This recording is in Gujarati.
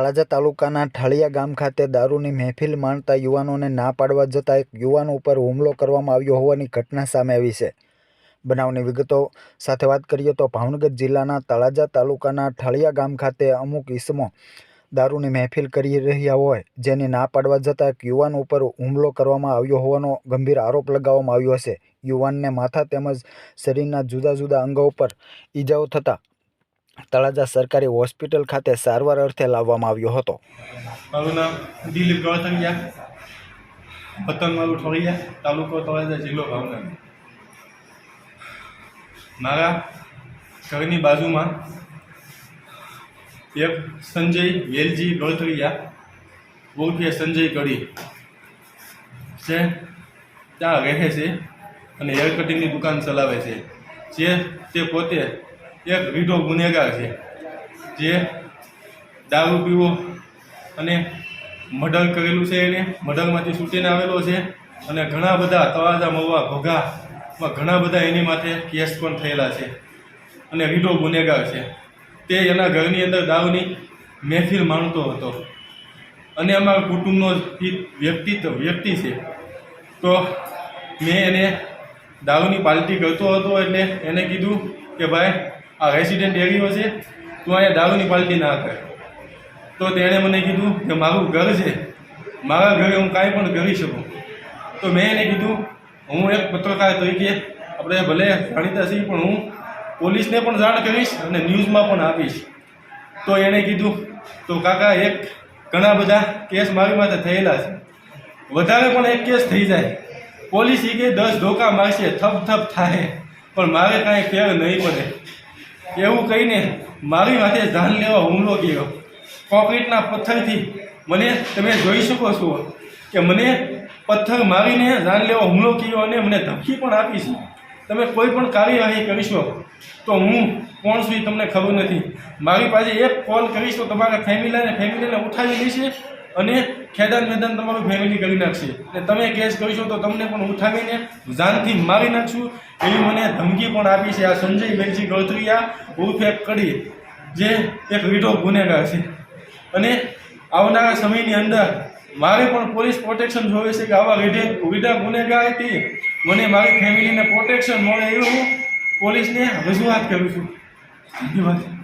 તળાજા તાલુકાના ઠળિયા ગામ ખાતે દારૂની મહેફિલ માણતા યુવાનોને ના પાડવા જતાં એક યુવાન ઉપર હુમલો કરવામાં આવ્યો હોવાની ઘટના સામે આવી છે. બનાવની વિગતો સાથે વાત કરીએ તો ભાવનગર જિલ્લાના તળાજા તાલુકાના ઠળિયા ગામ ખાતે અમુક ઈસમો દારૂની મહેફિલ કરી રહ્યા હોય, જેને ના પાડવા જતાં એક યુવાન ઉપર હુમલો કરવામાં આવ્યો હોવાનો ગંભીર આરોપ લગાવવામાં આવ્યો છે યુવાનને માથા તેમજ શરીરના જુદા જુદા અંગો ઉપર ઈજાઓ થતાં તળાજા સરકારી હોસ્પિટલ ખાતે સારવાર અર્થે લાવવામાં આવ્યો હતો. મારું નામ દિલીપ ઠોરિયા, તાલુકો તળાજા જિલ્લો ભાવનગર. મારા ઘરની બાજુમાં એક સંજય વેલજી ગળથરિયા ઉર્ફે સંજય કડી છે ત્યાં રહે છે અને હેર કટિંગની દુકાન ચલાવે છે. જે તે પોતે એક રીઢો ગુનેગાર છે, જે દારૂ પીવો અને મર્ડર કરેલું છે એને મર્ડરમાંથી છૂટીને આવેલો છે અને ઘણા બધા તળાજા મવા ભોગામાં ઘણા બધા એની માથે કેસ પણ થયેલા છે અને રીઢો ગુનેગાર છે. તે એના ઘરની અંદર દારૂની મહેફિલ માણતો હતો અને અમારા કુટુંબનો જ વ્યક્તિત્વ વ્યક્તિ છે. તો મેં એને દારૂની પાલટી કરતો હતો એટલે એને કીધું કે ભાઈ આ રેસિડેન્ટ એરિયો છે, તું અહીંયા દારૂની પાલટી ના કરે. તો તેણે મને કીધું કે મારું ઘર છે, મારા ઘરે હું કાંઈ પણ કરી શકું. તો મેં એને કીધું, હું એક પત્રકાર તરીકે આપણે ભલે જાણીતા છીએ, પણ હું પોલીસને પણ જાણ કરીશ અને ન્યૂઝમાં પણ આપીશ. તો એણે કીધું, તો કાકા, એક ઘણા બધા કેસ મારી માથે થયેલા છે. વધારે પણ એક કેસ થઈ જાય. પોલીસ એ કે દસ ધોકા મારશે થપ થપ થાય. પણ મારે કાંઈ ફેર નહીં પડે. એવું કહીને મારી માથે જાન લેવા હુમલો કર્યો. કોંક્રીટના પથ્થરથી મને તમે જોઈ શકો છો કે મને પથ્થર મારીને જાન લેવા હુમલો કર્યો અને મને ધમકી પણ આપી છે. તમે કોઈ પણ કાર્યવાહી કરીશો તો હું કોણ છું તમને ખબર નથી. મારી પાસે એક કોલ કરીશ તો તમારા ફેમિલીને ફેમિલીને ઉઠાવી લેશે અને ખેદાન મેદાન તમારું ફેમિલી કરી નાખશે. અને તમે કેસ કરશો તો તમને પણ ઉઠાવીને જાનથી મારી નાખશું. એવી મને ધમકી પણ આપી છે આ સંજય વેલજી ગળતરિયા ઉર્ફે કડી, જે એક રીઢો ગુનેગાર છે. અને આવનારા સમયની અંદર મારે પણ પોલીસ પ્રોટેક્શન જોવે છે કે આવા રીઢે રીઢા ગુનેગારથી મને મારી ફેમિલીને પ્રોટેક્શન મળે એવું હું પોલીસને રજૂઆત કરું છું. ધન્યવાદ.